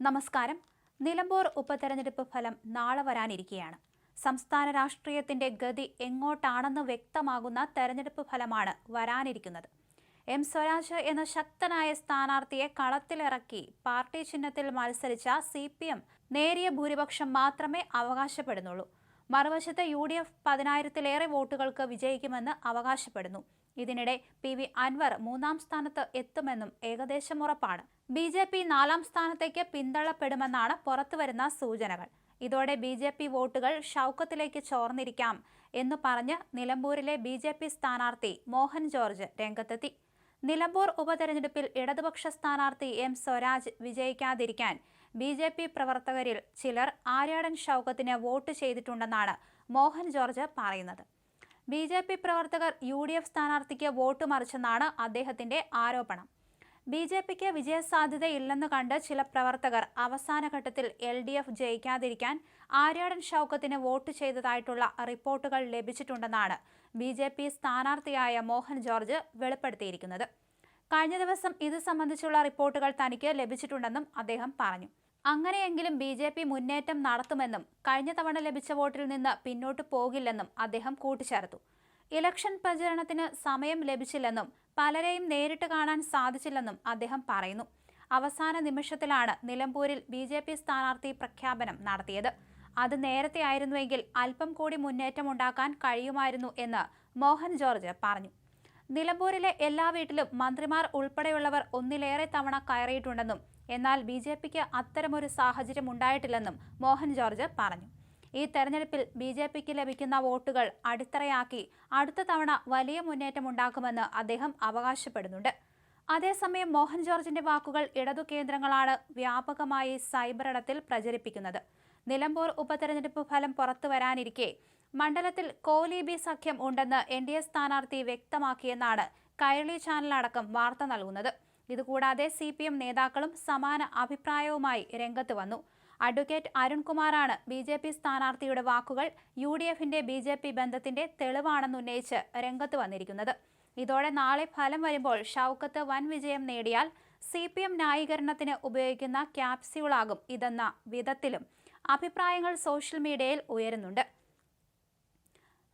നമസ്കാരം. നിലമ്പൂർ ഉപതെരഞ്ഞെടുപ്പ് ഫലം നാളെ വരാനിരിക്കുകയാണ് സംസ്ഥാന രാഷ്ട്രീയത്തിന്റെ ഗതി എങ്ങോട്ടാണെന്ന് വ്യക്തമാകുന്ന തെരഞ്ഞെടുപ്പ് ഫലമാണ് വരാനിരിക്കുന്നത്. എം സ്വരാജ് എന്ന ശക്തനായ സ്ഥാനാർത്ഥിയെ കളത്തിലിറക്കി പാർട്ടി ചിഹ്നത്തിൽ മത്സരിച്ച സി പി എം നേരിയ ഭൂരിപക്ഷം മാത്രമേ അവകാശപ്പെടുന്നുള്ളൂ. മറുവശത്തെ യു ഡി എഫ് പതിനായിരത്തിലേറെ വോട്ടുകൾക്ക് വിജയിക്കുമെന്ന് അവകാശപ്പെടുന്നു. ഇതിനിടെ പി വി അൻവർ മൂന്നാം സ്ഥാനത്ത് എത്തുമെന്നും ഏകദേശം ഉറപ്പാണ്. ബി ജെ പി നാലാം സ്ഥാനത്തേക്ക് പിന്തള്ളപ്പെടുമെന്നാണ് പുറത്തുവരുന്ന സൂചനകൾ. ഇതോടെ ബി ജെ പി വോട്ടുകൾ ഷൗക്കത്തിലേക്ക് ചോർന്നിരിക്കാം എന്ന് പറഞ്ഞ് നിലമ്പൂരിലെ ബി ജെ പി സ്ഥാനാർത്ഥി മോഹൻ ജോർജ് രംഗത്തെത്തി. നിലമ്പൂർ ഉപതെരഞ്ഞെടുപ്പിൽ ഇടതുപക്ഷ സ്ഥാനാർത്ഥി എം സ്വരാജ് വിജയിക്കാതിരിക്കാൻ ബി ജെ പി പ്രവർത്തകരിൽ ചിലർ ആര്യാടൻ ഷൗക്കത്തിന് വോട്ട് ചെയ്തിട്ടുണ്ടെന്നാണ് മോഹൻ ജോർജ് പറയുന്നത്. ബി ജെ പി പ്രവർത്തകർ യു ഡി എഫ് സ്ഥാനാർത്ഥിക്ക് വോട്ട് മറിച്ചെന്നാണ് അദ്ദേഹത്തിന്റെ ആരോപണം. ബി ജെ പിക്ക് വിജയസാധ്യതയില്ലെന്ന് കണ്ട് ചില പ്രവർത്തകർ അവസാന ഘട്ടത്തിൽ എൽ ഡി എഫ് ജയിക്കാതിരിക്കാൻ ആര്യാടൻ ഷൗക്കത്തിന് വോട്ട് ചെയ്തതായിട്ടുള്ള റിപ്പോർട്ടുകൾ ലഭിച്ചിട്ടുണ്ടെന്നാണ് ബി ജെ പി സ്ഥാനാർത്ഥിയായ മോഹൻ ജോർജ് വെളിപ്പെടുത്തിയിരിക്കുന്നത്. കഴിഞ്ഞ ദിവസം ഇത് സംബന്ധിച്ചുള്ള റിപ്പോർട്ടുകൾ തനിക്ക് ലഭിച്ചിട്ടുണ്ടെന്നും അദ്ദേഹം പറഞ്ഞു. അങ്ങനെയെങ്കിലും ബി ജെ പി മുന്നേറ്റം നടത്തുമെന്നും കഴിഞ്ഞ തവണ ലഭിച്ച വോട്ടിൽ നിന്ന് പിന്നോട്ട് പോകില്ലെന്നും അദ്ദേഹം കൂട്ടിച്ചേർത്തു. ഇലക്ഷൻ പ്രചരണത്തിന് സമയം ലഭിച്ചില്ലെന്നും പലരെയും നേരിട്ട് കാണാൻ സാധിച്ചില്ലെന്നും അദ്ദേഹം പറയുന്നു. അവസാന നിമിഷത്തിലാണ് നിലമ്പൂരിൽ ബി ജെ പി സ്ഥാനാർത്ഥി പ്രഖ്യാപനം നടത്തിയത്. അത് നേരത്തെ ആയിരുന്നുവെങ്കിൽ അല്പം കൂടി മുന്നേറ്റം ഉണ്ടാക്കാൻ കഴിയുമായിരുന്നു എന്ന് മോഹൻ ജോർജ് പറഞ്ഞു. നിലമ്പൂരിലെ എല്ലാ വീട്ടിലും മന്ത്രിമാർ ഉൾപ്പെടെയുള്ളവർ ഒന്നിലേറെ തവണ കയറിയിട്ടുണ്ടെന്നും എന്നാൽ ബി ജെ പിക്ക് അത്തരമൊരു സാഹചര്യം ഉണ്ടായിട്ടില്ലെന്നും മോഹൻ ജോർജ് പറഞ്ഞു. ഈ തെരഞ്ഞെടുപ്പിൽ ബി ജെ പിക്ക് ലഭിക്കുന്ന വോട്ടുകൾ അടിത്തറയാക്കി അടുത്ത തവണ വലിയ മുന്നേറ്റം മുന്നേറ്റമുണ്ടാക്കുമെന്ന് അദ്ദേഹം അവകാശപ്പെടുന്നുണ്ട്. അതേസമയം മോഹൻ ജോർജിന്റെ വാക്കുകൾ ഇടതു കേന്ദ്രങ്ങളാണ് വ്യാപകമായി സൈബർ ഇടത്തിൽ പ്രചരിപ്പിക്കുന്നത്. നിലമ്പൂർ ഉപതെരഞ്ഞെടുപ്പ് ഫലം പുറത്തു വരാനിരിക്കെ മണ്ഡലത്തിൽ കോലി ബി സഖ്യം ഉണ്ടെന്ന് എൻ ഡി എ സ്ഥാനാർത്ഥി വ്യക്തമാക്കിയെന്നാണ് കൈരളി ചാനലടക്കം വാർത്ത നൽകുന്നത്. ഇതുകൂടാതെ സി പി എം നേതാക്കളും സമാന അഭിപ്രായവുമായി രംഗത്ത് വന്നു. അഡ്വക്കേറ്റ് അരുൺകുമാറാണ് ബി ജെ പി സ്ഥാനാർത്ഥിയുടെ വാക്കുകൾ യു ഡി എഫിന്റെ ബി ജെ പി ബന്ധത്തിന്റെ തെളിവാണെന്നുന്നയിച്ച് രംഗത്ത് വന്നിരിക്കുന്നത്. ഇതോടെ നാളെ ഫലം വരുമ്പോൾ ഷൗക്കത്ത് വൻ വിജയം നേടിയാൽ സി പി എം ന്യായീകരണത്തിന് ഉപയോഗിക്കുന്ന ക്യാപ്സ്യൂളാകും ഇതെന്ന വിധത്തിലും അഭിപ്രായങ്ങൾ സോഷ്യൽ മീഡിയയിൽ ഉയരുന്നുണ്ട്.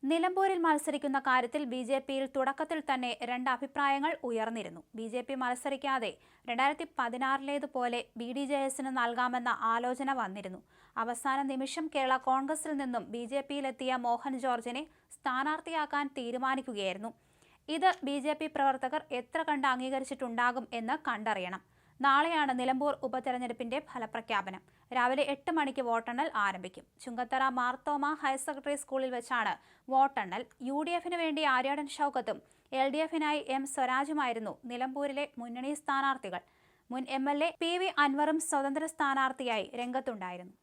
നിലമ്പൂരിൽ മത്സരിക്കുന്ന കാര്യത്തിൽ ബി ജെ പിയിൽ തുടക്കത്തിൽ തന്നെ രണ്ട് അഭിപ്രായങ്ങൾ ഉയർന്നിരുന്നു. ബി ജെ പി മത്സരിക്കാതെ രണ്ടായിരത്തി പതിനാറിലേതുപോലെ ബി ഡി ജെ എസിന് നൽകാമെന്ന ആലോചന വന്നിരുന്നു. അവസാന നിമിഷം കേരള കോൺഗ്രസിൽ നിന്നും ബി ജെ പിയിലെത്തിയ മോഹൻ ജോർജിനെ സ്ഥാനാർത്ഥിയാക്കാൻ തീരുമാനിക്കുകയായിരുന്നു. ഇത് ബി ജെ പി പ്രവർത്തകർ എത്ര കണ്ട് അംഗീകരിച്ചിട്ടുണ്ടാകും എന്ന് കണ്ടറിയണം. നാളെയാണ് നിലമ്പൂർ ഉപതെരഞ്ഞെടുപ്പിന്റെ ഫലപ്രഖ്യാപനം. രാവിലെ എട്ട് മണിക്ക് വോട്ടെണ്ണൽ ആരംഭിക്കും. ചുങ്കത്തറ മാർത്തോമ ഹയർ സെക്കൻഡറി സ്കൂളിൽ വെച്ചാണ് വോട്ടെണ്ണൽ. യു ഡി എഫിന് വേണ്ടി ആര്യാടൻ ഷൗക്കത്തും എൽ ഡി എഫിനായി എം സ്വരാജുമായിരുന്നു നിലമ്പൂരിലെ മുന്നണി സ്ഥാനാർത്ഥികൾ. മുൻ M L A P V അൻവറും സ്വതന്ത്ര സ്ഥാനാർത്ഥിയായി രംഗത്തുണ്ടായിരുന്നു.